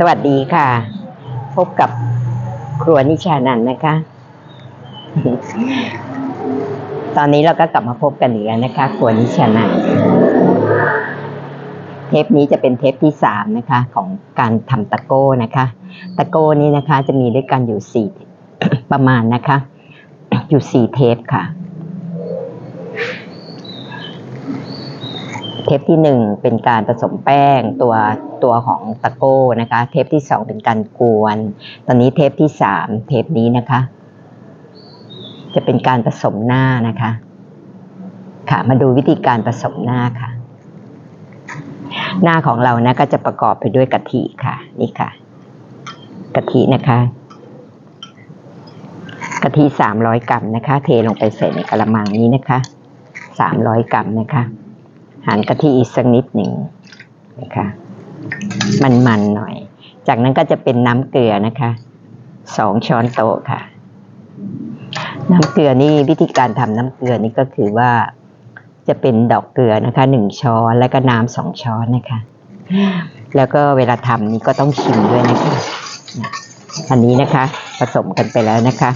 สวัสดีค่ะ พบกับครัวนิชานันนะคะ ตอนนี้เราก็กลับมาพบกันอีกแล้วนะคะ ครัวนิชานันเทปนี้จะเป็นเทปที่สามนะคะ ของการทำตะโก้นะคะ ตะโก้นี้นะคะ จะมีด้วยกันอยู่สี่ประมาณนะคะ อยู่สี่เทปค่ะ เทปที่หนึ่งเป็นการผสมแป้งตัวตัวของตะโก้นะคะ เทปที่สองเป็นการกวน ตอนนี้เทปที่สามเทปนี้นะคะ จะเป็นการผสมหน้านะคะ ค่ะมาดูวิธีการผสมหน้าค่ะ หน้าของเรานะก็จะประกอบไปด้วยกะทิค่ะ นี่ค่ะกะทินะคะกะทิสามร้อยกรัมนะคะ เทลงไปใส่ในกระมังนี้นะคะสามร้อยกรัมนะคะ หารกะทิอีกสักนิดหนึ่งนะคะ มันๆหน่อย จากนั้นก็จะเป็นน้ำเกลือนะคะสองช้อนโต๊ะค่ะ น้ำเกลือนี่วิธีการทำน้ำเกลือนี่ก็คือว่าจะเป็นดอกเกลือนะคะหนึ่งช้อนแล้วก็น้ำสองช้อนนะคะ แล้วก็เวลาทำนี่ก็ต้องชิมด้วยนะคะอันนี้นะคะผสมกันไปแล้วนะคะ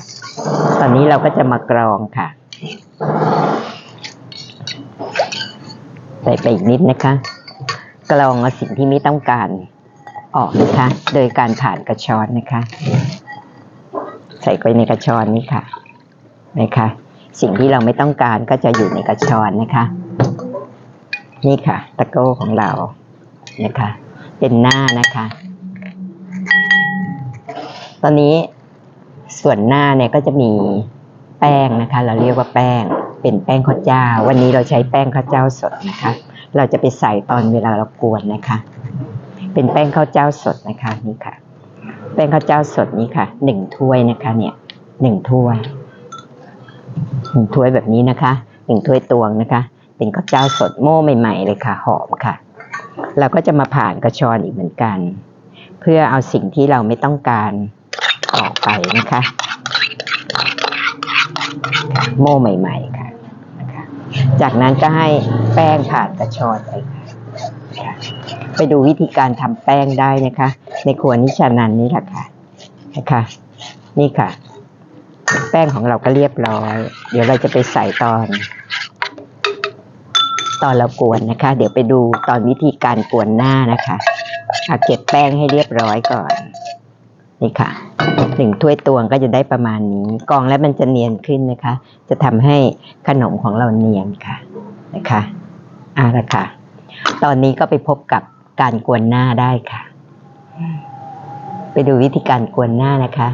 ตอนนี้เราก็จะมากรองค่ะ ใส่ไปอีกนิดนะคะ กรองเอาสิ่งที่ไม่ต้องการออกนะคะ โดยการผ่านกระชอนนะคะ ใส่ไปในกระชอนนี้ค่ะนะคะ สิ่งที่เราไม่ต้องการก็จะอยู่ในกระชอนนะคะ นี่ค่ะ ตะโก้ของเรานะคะ เป็นหน้านะคะ ตอนนี้ส่วนหน้าเนี่ยก็จะมีแป้งนะคะ เราเรียกว่าแป้ง เป็นแป้งข้าวเจ้า วันนี้เราใช้แป้งข้าวเจ้าสดนะคะ เราจะไปใส่ตอนเวลาเรากวนนะคะ เป็นแป้งข้าวเจ้าสดนะคะนี่ค่ะ แป้งข้าวเจ้าสดนี้ค่ะหนึ่งถ้วยนะคะ เนี่ยหนึ่งถ้วยหนึ่งถ้วยแบบนี้นะคะหนึ่งถ้วยตวงนะคะ เป็นข้าวเจ้าสดโม่ใหม่ๆเลยค่ะ หอมค่ะ เราก็จะมาผ่านกระชอนอีกเหมือนกัน เพื่อเอาสิ่งที่เราไม่ต้องการออกไปนะคะ โม่ใหม่ ๆ ค่ะนะคะ จากนั้นก็ให้แป้งผ่านกระชอนไปค่ะไปดูวิธีการทำแป้งได้นะคะ ในครัวนิชานันนี่แหละค่ะนะคะ นี่ค่ะ แป้งของเราก็เรียบร้อย เดี๋ยวเราจะไปใส่ตอน ตอนเรากวนนะคะ เดี๋ยวไปดูตอนวิธีการกวนหน้านะคะอาเก็บแป้งให้เรียบร้อยก่อน นี่ค่ะหนึ่งถ้วยตวงก็จะได้ประมาณนี้ กองแล้วมันจะเนียนขึ้นนะคะ จะทำให้ขนมของเราเนียนค่ะนะคะเอาละค่ะ ตอนนี้ก็ไปพบกับการกวนหน้าได้ค่ะ ไปดูวิธีการกวนหน้านะคะ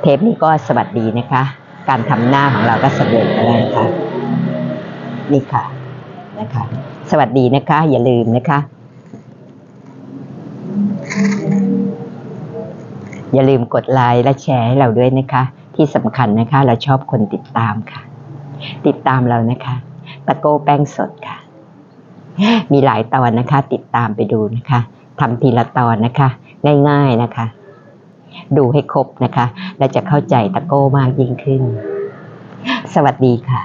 เทปนี้ก็สวัสดีนะคะ การทำหน้าของเราก็สำเร็จแล้วนะคะนี่ค่ะนะคะ สวัสดีนะคะ อย่าลืมนะคะ อย่าลืมกดไลค์และแชร์ให้เราด้วยนะคะ ที่สำคัญนะคะ เราชอบคนติดตามค่ะ ติดตามเรานะคะ ตะโก้แป้งสดค่ะ มีหลายตอนนะคะ ติดตามไปดูนะคะทำทีละตอนนะคะ ง่ายๆนะคะ ดูให้ครบนะคะ และจะเข้าใจตะโก้มากยิ่งขึ้น สวัสดีค่ะ